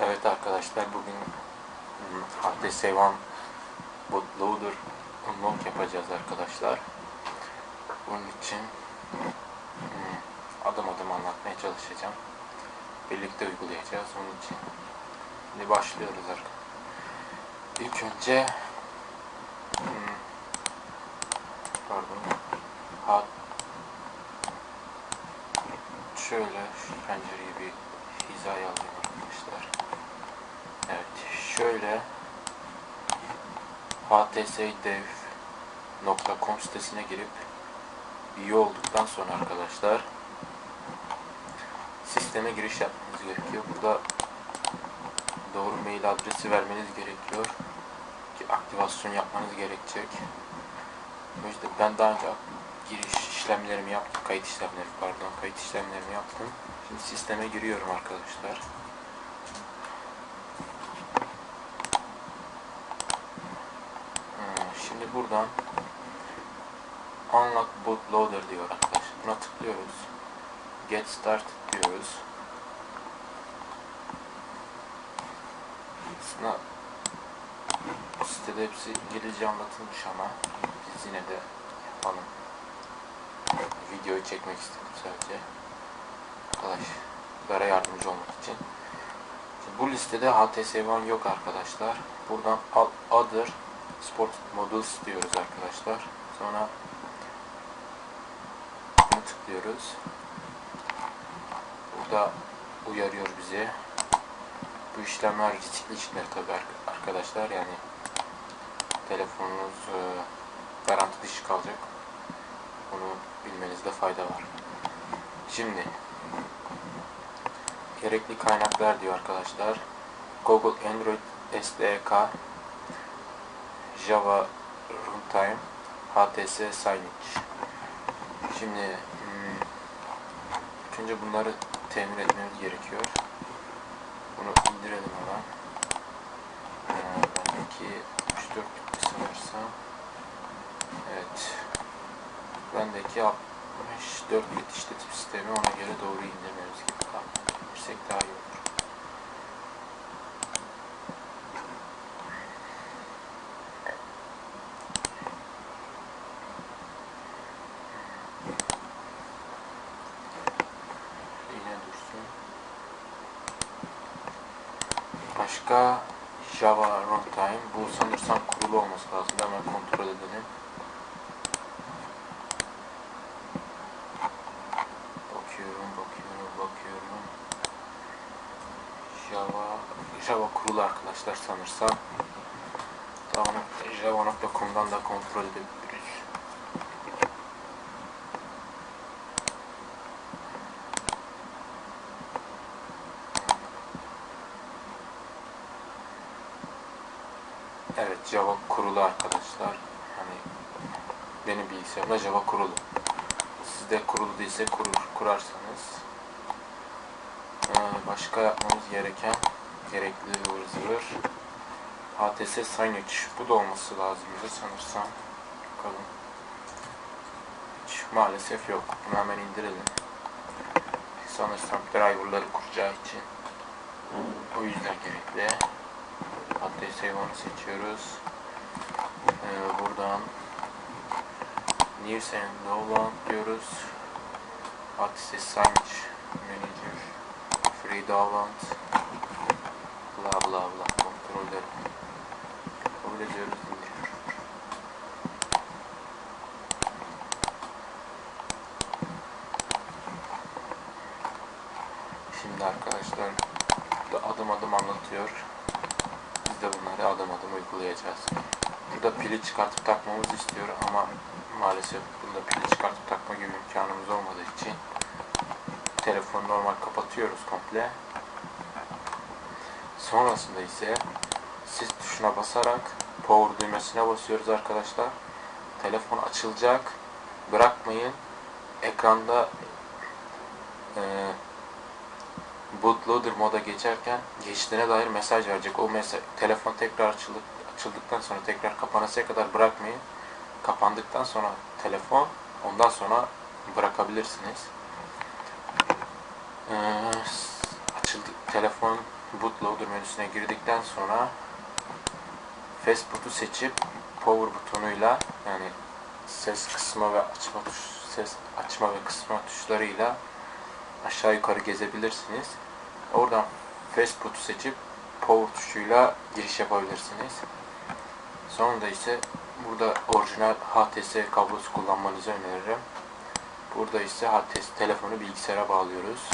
Evet arkadaşlar bugün hmm, HTS One bootloader unlock yapacağız arkadaşlar. Bunun için hmm, adım adım anlatmaya çalışacağım. Birlikte uygulayacağız onun için. Şimdi başlıyoruz arkadaşlar. İlk önce hmm, pardon hat şöyle pencereyi bir hizaya alayım arkadaşlar. Şöyle htsdev.com sitesine girip üye olduktan sonra arkadaşlar sisteme giriş yapmanız gerekiyor. Burada doğru mail adresi vermeniz gerekiyor ki aktivasyon yapmanız gerekecek. O yüzden ben daha önce giriş işlemlerimi yaptım. Kayıt işlemleri pardon. Kayıt işlemlerimi yaptım. Şimdi sisteme giriyorum arkadaşlar. Hmm, Şimdi buradan Unlock Bootloader diyor arkadaşlar. Buna tıklıyoruz. Get Started diyoruz. Aslında sitede hepsi İngilizce anlatılmış ama biz yine de yapalım. Videoyu çekmek istedim sadece. Arkadaşlara yardımcı olmak için. Bu listede HTS One yok arkadaşlar. Buradan Other Sport Models diyoruz arkadaşlar. Sonra bunu tıklıyoruz. Burada uyarıyor bizi. Bu işlemler riskli işler tabi arkadaşlar. Yani telefonunuz e, garanti dışı kalacak. Bunu bilmenizde fayda var. Şimdi gerekli kaynaklar diyor arkadaşlar. Google Android SDK Java Runtime HTS Signage Şimdi hmm, önce bunları temin etmemiz gerekiyor. Bunu indirelim hemen. 64 bitti sanırsam. Evet. Bendeki 64 bit işletim sistemi ona göre doğru indirmemiz gerekiyor. İndirsek daha iyi olur. Yine dursun. Başka Java Runtime. Bu sanırsam kurulu olması lazım. Hemen kontrol edelim. Bakıyorum, bakıyorum, bakıyorum. Java, Java kurulu arkadaşlar sanırsam. Java.com'dan da kontrol edebiliriz. Evet Java kurulu arkadaşlar. Hani benim bilgisayarımda Java kurulu. Sizde kurulu değilse kurur, kurarsanız. Başka yapmamız gereken gerekli ıvır zıvır. HTS Signage. Bu da olması lazım sanırsam. Bakalım. Hiç maalesef yok. Bunu hemen indirelim. Sanırsam driverları kuracağı için. O yüzden gerekli. HTS One'ı seçiyoruz. Ee, buradan News and Download diyoruz. HTS Signage Manager Free Download bla bla bla kontrolleri kabul ediyoruz. Şimdi arkadaşlar burada adım adım anlatıyor. Biz de bunları adım adım uygulayacağız. Burada pili çıkartıp takmamızı istiyor ama maalesef bunda pili çıkartıp takma gibi imkanımız olmadığı için telefonu normal kapatıyoruz komple. Sonrasında ise sis tuşuna basarak power düğmesine basıyoruz arkadaşlar. Telefon açılacak. Bırakmayın. Ekranda eee bootloader moda geçerken geçtiğine dair mesaj verecek. O mesaj telefon tekrar açıldık, açıldıktan sonra tekrar kapanasıya kadar bırakmayın. Kapandıktan sonra telefon ondan sonra bırakabilirsiniz. Ee, açıldı telefon bootloader menüsüne girdikten sonra Fastboot'u seçip power butonuyla yani ses kısma ve açma tuş ses açma ve kısma tuşlarıyla aşağı yukarı gezebilirsiniz. Oradan Fastboot'u seçip power tuşuyla giriş yapabilirsiniz. Sonra da ise burada orijinal HTS kablosu kullanmanızı öneririm. Burada ise HTS telefonu bilgisayara bağlıyoruz.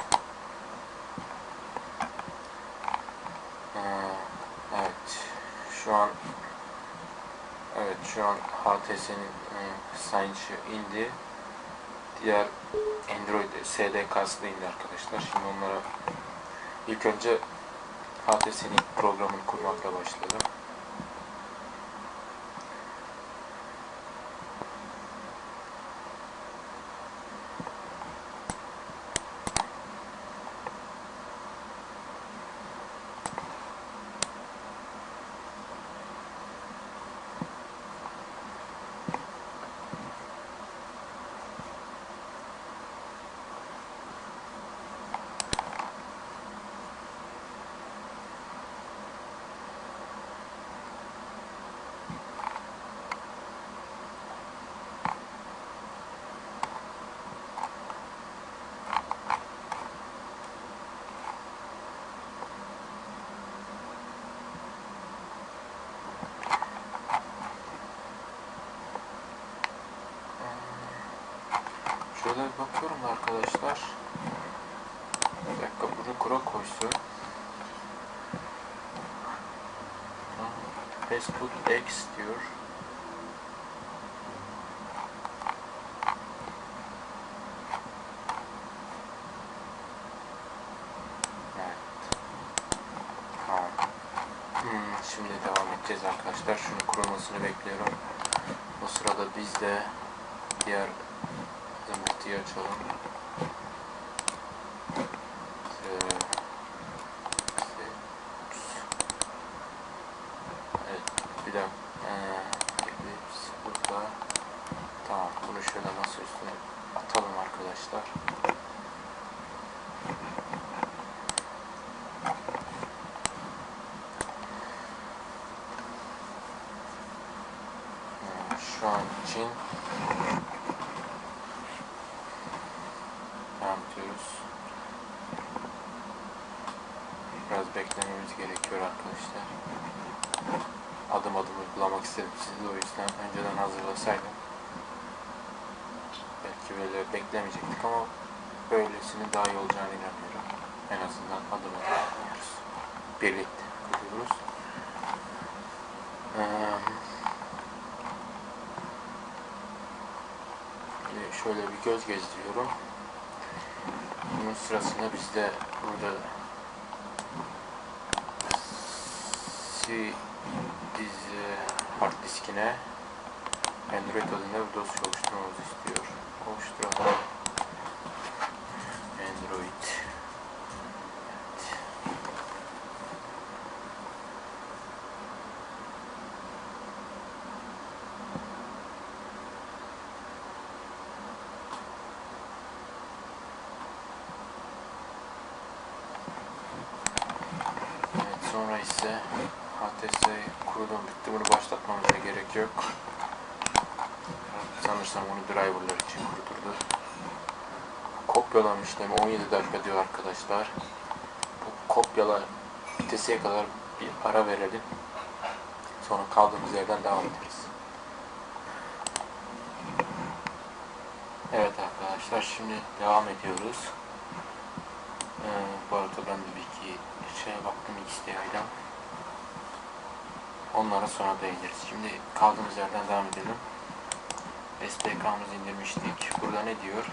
Ee, evet. Şu an şu an HTS'nin e, signage indi. Diğer Android SDK'sı da indi arkadaşlar. Şimdi onlara ilk önce HTS'nin programını kurmakla başlayalım. Şöyle bakıyorum da arkadaşlar. Bir dakika bunu kura koysun. Facebook X diyor. Hmm, şimdi devam edeceğiz arkadaşlar. Şunu kurulmasını bekliyorum. O sırada biz de diğer zımbırtıyı açalım. Ee, işte, Evet, bir dakika. Ee, Eclipse burada. Tamam, bunu şöyle masa üstüne atalım arkadaşlar. Ee, Şu an için devam ediyoruz. Biraz beklememiz gerekiyor arkadaşlar. Uygulamak istedim sizi de o yüzden önceden hazırlasaydım. Belki böyle beklemeyecektik ama böylesinin daha iyi olacağını inanıyorum. En azından adım adım yapıyoruz. Birlikte kuruyoruz. Ee, şöyle bir göz gezdiriyorum. Bunun sırasında biz de burada dizi hard diskine Android adında bir dosya oluşturmamızı istiyor. Oluşturalım. Android. Evet. Evet, sonra ise HTS kurulum bitti. Bunu başlatmamıza gerek yok. Sanırsam onu driverlar için kurdurdu. Kopyalama işlemi 17 dakika diyor arkadaşlar. Bu kopyala vitesiye kadar bir ara verelim. Sonra kaldığımız yerden devam ederiz. Evet arkadaşlar şimdi devam ediyoruz. Ee, bu arada ben de bir iki şeye baktım XDI'den. Onlara sonra değiniriz. Şimdi kaldığımız yerden devam edelim. SDK'mızı indirmiştik. Burada ne diyor?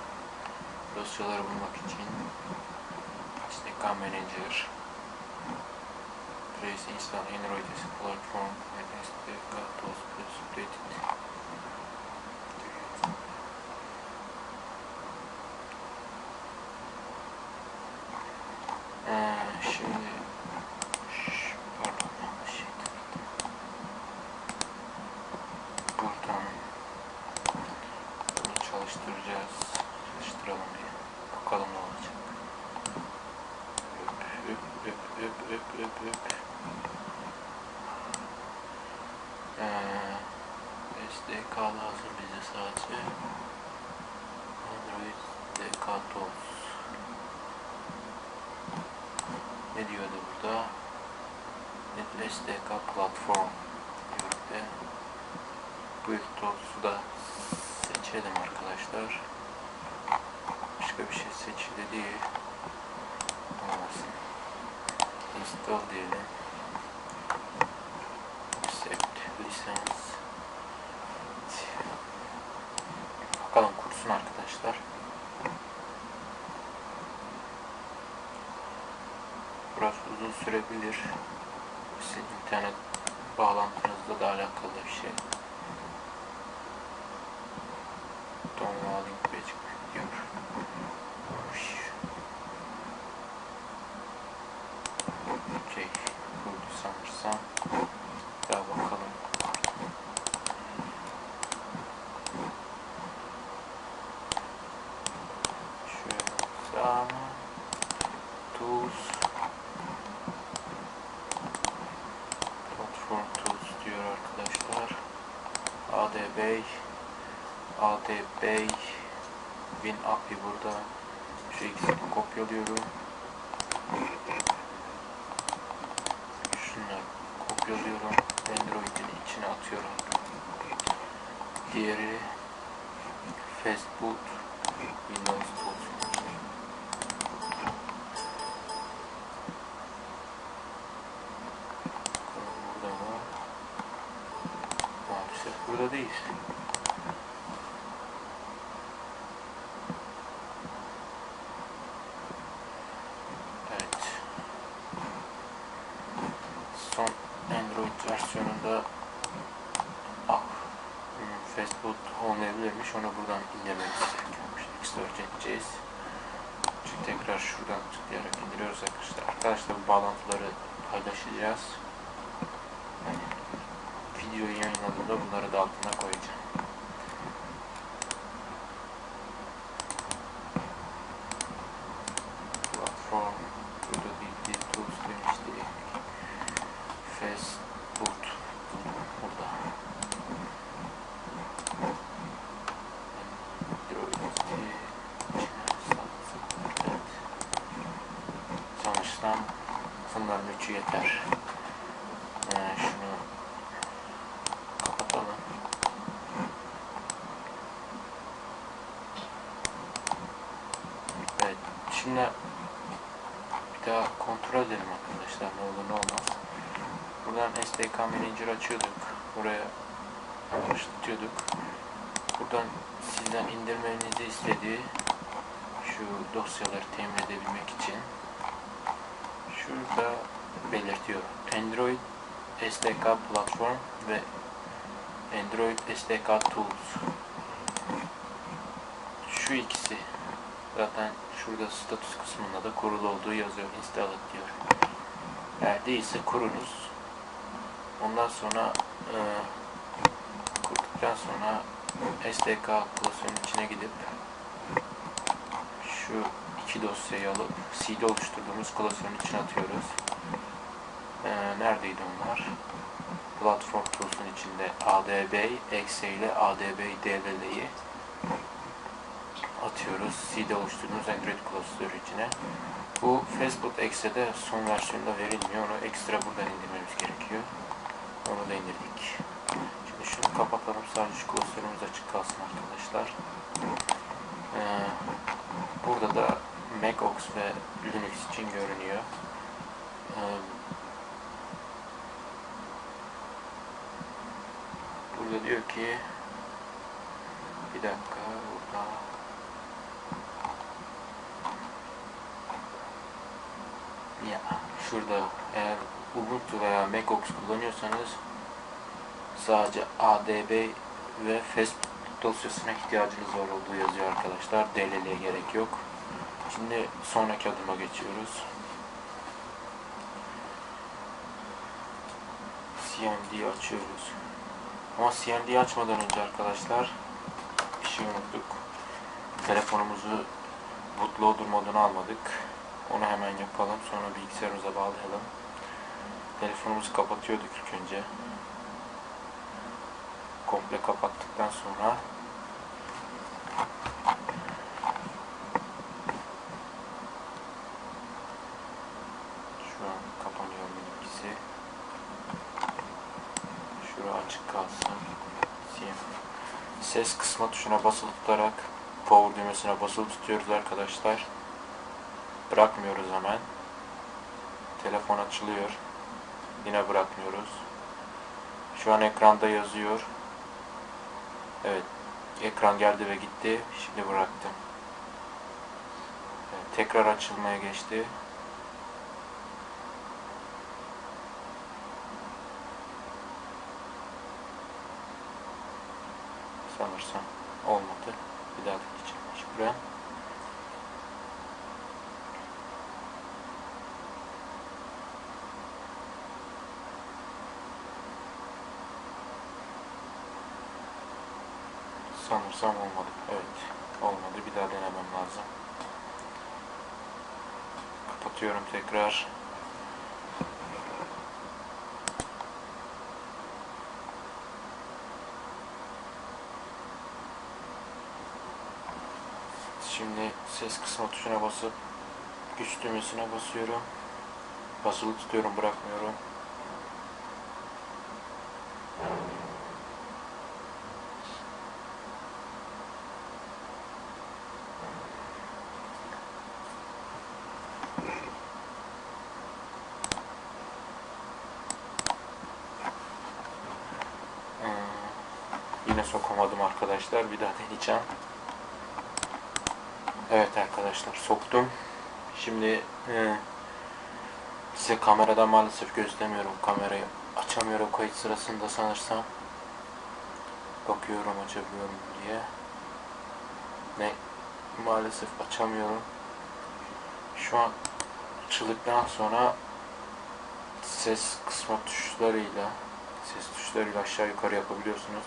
Dosyaları bulmak için SDK Manager Trace install Android platform and SDK tools updated ne diyordu burada? NetSDK platform diyorum ve bu tools'u da seçelim arkadaşlar. Başka bir şey seçili değil. Olmasın. Install diyelim. Accept license. Sürebilir. Sizin internet bağlantınızla da alakalı bir şey. Downloading page diyor. Okey. Kurdu sanırsam. Daha bakalım. Şöyle sağ Tools Platform Tools diyor arkadaşlar. ADB ADB Win API burada. Şu ikisini kopyalıyorum. Şunları kopyalıyorum. Android'in içine atıyorum. Diğeri Facebook Windows Tools. Bakalım burada mı? Maalesef burada değil. Evet. Son Android versiyonunda ah, hmm, Facebook olmayabilirmiş. Onu buradan indirmemiz gerekiyormuş. Explore edeceğiz. Şimdi tekrar şuradan tıklayarak indiriyoruz arkadaşlar. Arkadaşlar bu bağlantıları paylaşacağız. Yani videoyu yayınladığımda bunları da altına koyacağım. Platform burada bir, bir tools demişti. Facebook burada. Evet. Sonuçtan bunların üçü yeter. Ee, şunu kapatalım. Evet. Şimdi bir daha kontrol edelim arkadaşlar ne olur ne olmaz. Buradan SDK Manager açıyorduk. Buraya başlatıyorduk. Buradan sizden indirmenizi istediği şu dosyaları temin edebilmek için şurada belirtiyor. Android SDK Platform ve Android SDK Tools. Şu ikisi zaten şurada status kısmında da kurulu olduğu yazıyor. Install diyor. Eğer değilse kurunuz. Ondan sonra e, kurduktan sonra SDK klasörünün içine gidip şu iki dosyayı alıp CD oluşturduğumuz klasörün içine atıyoruz. Ee, neredeydi onlar? Platform Tools'un içinde ADB, exe ile ADB DLL'yi atıyoruz. CD oluşturduğumuz Android klasörü içine. Bu Facebook Exe'de son versiyonda verilmiyor. Onu ekstra buradan indirmemiz gerekiyor. Da indirdik. Şimdi şunu kapatalım. Sadece şu klasörümüz açık kalsın arkadaşlar. Ee, burada da macOS ve Linux için görünüyor. Ee, burada diyor ki bir dakika burada ya şurada eğer Ubuntu veya macOS kullanıyorsanız sadece ADB ve Facebook dosyasına ihtiyacınız var olduğu yazıyor arkadaşlar. DLL'ye gerek yok. Şimdi sonraki adıma geçiyoruz. CMD açıyoruz. Ama CMD açmadan önce arkadaşlar bir şey unuttuk. Telefonumuzu bootloader moduna almadık. Onu hemen yapalım. Sonra bilgisayarımıza bağlayalım. Telefonumuzu kapatıyorduk ilk önce komple kapattıktan sonra şu an kapanıyor benimkisi. Şura açık kalsın. Ses kısmı tuşuna basılı tutarak power düğmesine basılı tutuyoruz arkadaşlar. Bırakmıyoruz hemen. Telefon açılıyor. Yine bırakmıyoruz. Şu an ekranda yazıyor. Evet. Ekran geldi ve gitti. Şimdi bıraktım. Evet, tekrar açılmaya geçti. Sanırsam olmadı. Bir daha deneyeceğim. Şuraya. Sanırsam olmadı. Evet. Olmadı. Bir daha denemem lazım. Kapatıyorum tekrar. Şimdi ses kısma tuşuna basıp güç düğmesine basıyorum. Basılı tutuyorum bırakmıyorum. Sokamadım arkadaşlar. Bir daha deneyeceğim. Evet arkadaşlar soktum. Şimdi e, size kameradan maalesef gösteremiyorum. Kamerayı açamıyorum kayıt sırasında sanırsam. Bakıyorum açabiliyorum diye. Ne? Maalesef açamıyorum. Şu an açıldıktan sonra ses kısma tuşlarıyla ses tuşlarıyla aşağı yukarı yapabiliyorsunuz.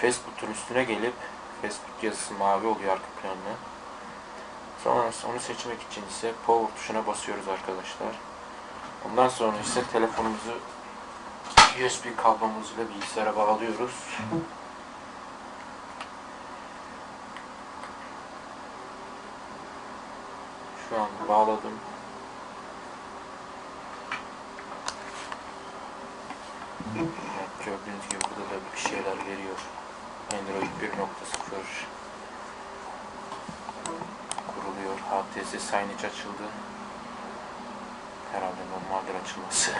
Facebook'un üstüne gelip Facebook yazısı mavi oluyor arka planında. Sonra onu seçmek için ise power tuşuna basıyoruz arkadaşlar. Ondan sonra ise telefonumuzu USB kablomuzla bilgisayara bağlıyoruz. Şu an bağladım. Evet, gördüğünüz gibi burada da bir şeyler veriyor. Android 1.0 kuruluyor. HTS signage açıldı. Herhalde normaldir açılması.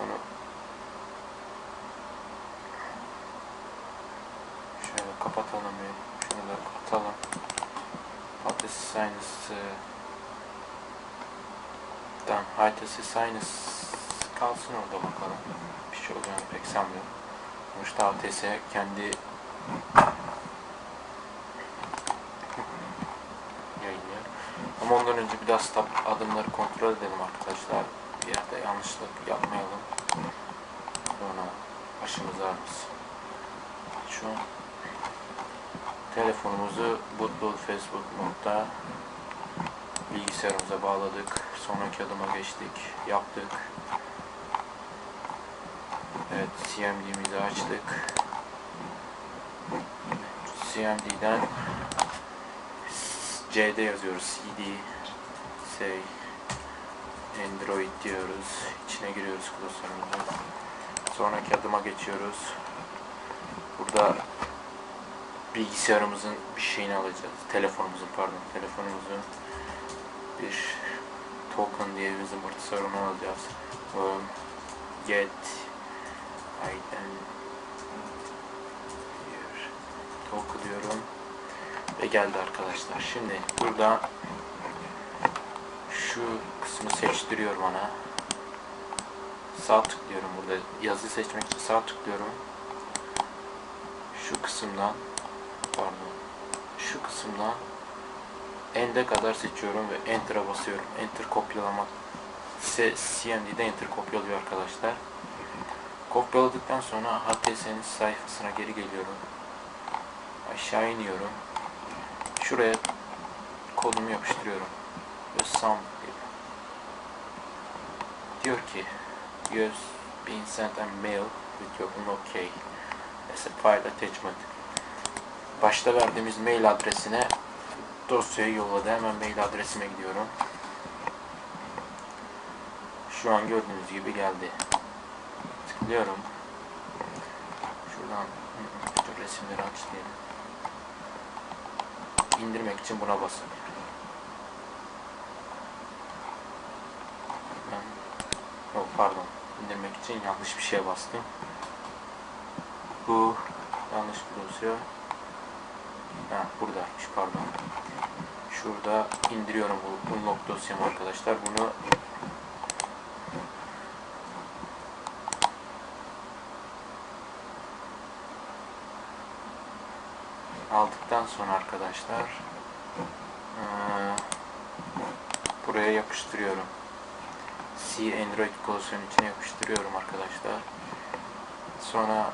Onu şöyle kapatalım bir. Şunu da kapatalım. HTS signage Tamam, HTS Sinus kalsın orada bakalım. Bir şey olacağını pek sanmıyorum. Sonuçta HTS kendi yayınlıyor. Ama ondan önce bir daha stop adımları kontrol edelim arkadaşlar. Bir yerde yanlışlık yapmayalım. Sonra başımız ağrısın. Şu an telefonumuzu Bootload Facebook modda bilgisayarımıza bağladık. Sonraki adıma geçtik. Yaptık. Evet, CMD'mizi açtık. CMD'den C'de yazıyoruz. CD say Android diyoruz. İçine giriyoruz klasörümüzün. Sonraki adıma geçiyoruz. Burada bilgisayarımızın bir şeyini alacağız. Telefonumuzun pardon, telefonumuzun bir token diye bir zımbırtı sorunu alacağız. Um, get item here. token diyorum ve geldi arkadaşlar. Şimdi burada şu kısmı seçtiriyor bana. Sağ tıklıyorum burada. Yazı seçmek için sağ tıklıyorum. Şu kısımdan pardon. Şu kısımdan end'e kadar seçiyorum ve enter'a basıyorum. Enter kopyalamak CMD'de enter kopyalıyor arkadaşlar. Kopyaladıktan sonra HTS'nin sayfasına geri geliyorum. Aşağı iniyorum. Şuraya kodumu yapıştırıyorum. Ve sum diyor. Ki you been sent a mail with your OK as a file attachment. Başta verdiğimiz mail adresine dosyayı yolladı. Hemen mail adresime gidiyorum. Şu an gördüğünüz gibi geldi. Tıklıyorum. Şuradan dur. resimleri aç diyelim. İndirmek için buna basın. Ben, yok pardon. İndirmek için yanlış bir şeye bastım. Bu yanlış bir dosya. Ha buradaymış pardon. Şurada indiriyorum bu unlock dosyamı arkadaşlar. Bunu aldıktan sonra arkadaşlar buraya yapıştırıyorum. C Android klasörün içine yapıştırıyorum arkadaşlar. Sonra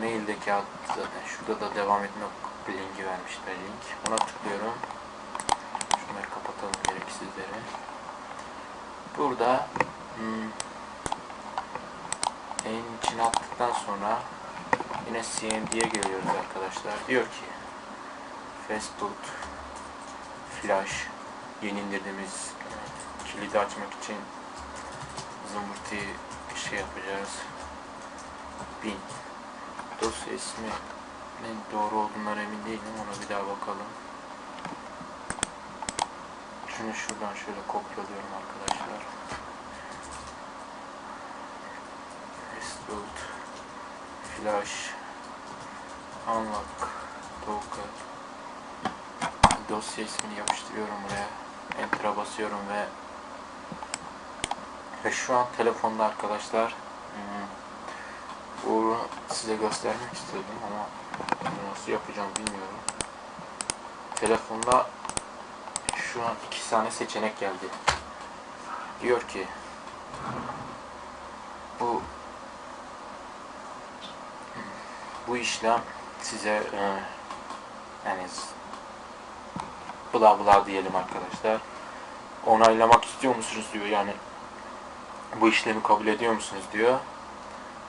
maildeki ad zaten şurada da devam etme linki vermişler link. Ona tıklıyorum. Şunları kapatalım gereksizleri. Burada hmm, en içine attıktan sonra yine CMD'ye geliyoruz arkadaşlar. Diyor ki Fastboot Flash yeni indirdiğimiz kilidi açmak için zımbırtıyı şey yapacağız. Bin dosya ismi ne doğru olduğundan emin değilim. Ona bir daha bakalım. Şunu şuradan şöyle kopyalıyorum arkadaşlar. Flash Unlock Docker dosya ismini yapıştırıyorum buraya. Enter'a basıyorum ve ve şu an telefonda arkadaşlar hmm, bunu size göstermek istedim ama nasıl yapacağım bilmiyorum. Telefonda şu an iki tane seçenek geldi. Diyor ki bu bu işlem size e, yani bla bla diyelim arkadaşlar. Onaylamak istiyor musunuz diyor yani bu işlemi kabul ediyor musunuz diyor.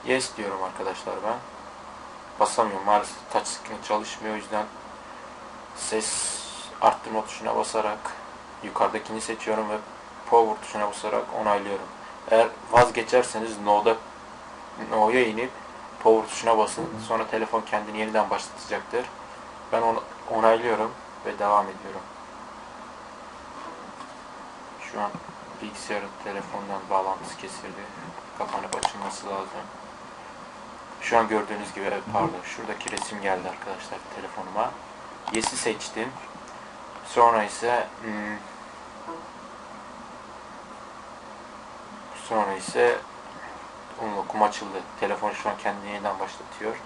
Yes diyorum arkadaşlar ben. Basamıyorum maalesef touch screen çalışmıyor o yüzden ses arttırma tuşuna basarak yukarıdakini seçiyorum ve power tuşuna basarak onaylıyorum. Eğer vazgeçerseniz no'da no'ya inip power tuşuna basın. Sonra telefon kendini yeniden başlatacaktır. Ben onu onaylıyorum ve devam ediyorum. Şu an bilgisayarın telefondan bağlantısı kesildi. Kapanıp açılması lazım. Şu an gördüğünüz gibi pardon şuradaki resim geldi arkadaşlar telefonuma. Yes'i seçtim. Sonra ise hmm, sonra ise unlockum açıldı. Telefon şu an kendini yeniden başlatıyor.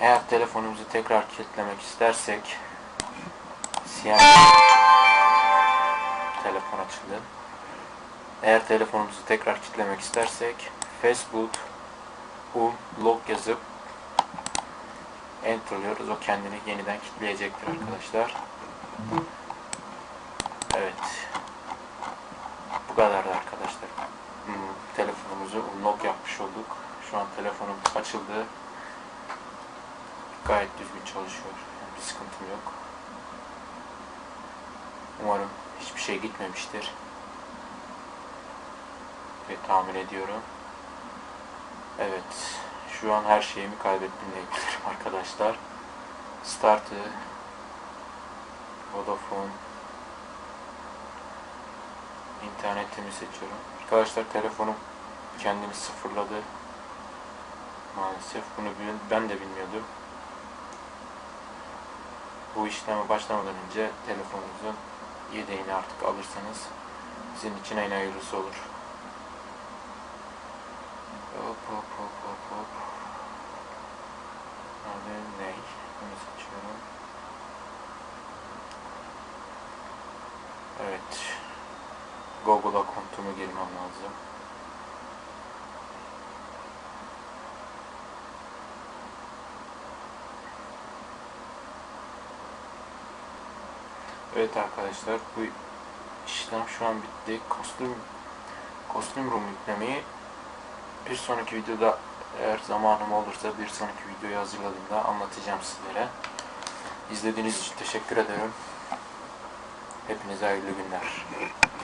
Eğer telefonumuzu tekrar kilitlemek istersek siyah telefon açıldı. Eğer telefonumuzu tekrar kilitlemek istersek Facebook unlock yazıp enterlıyoruz. O kendini yeniden kilitleyecektir arkadaşlar. Evet. Bu kadardı arkadaşlar. Şu an telefonum açıldı. Gayet düzgün çalışıyor. Yani bir sıkıntım yok. Umarım hiçbir şey gitmemiştir. Ve tahmin ediyorum. Evet. Şu an her şeyimi kaybettim diyebilirim arkadaşlar. Start'ı Vodafone internetimi seçiyorum. Arkadaşlar telefonum kendini sıfırladı. Maalesef bunu ben de bilmiyordum. Bu işleme başlamadan önce telefonunuzun yedeğini artık alırsanız sizin için en hayırlısı olur. Hop hop hop hop hop. Nerede ne? Bunu seçiyorum. Evet. Google akontumu girmem lazım. Evet arkadaşlar bu işlem şu an bitti. Kostüm kostüm room yüklemeyi bir sonraki videoda eğer zamanım olursa bir sonraki videoyu hazırladığımda anlatacağım sizlere. İzlediğiniz için teşekkür ederim. Hepinize hayırlı günler.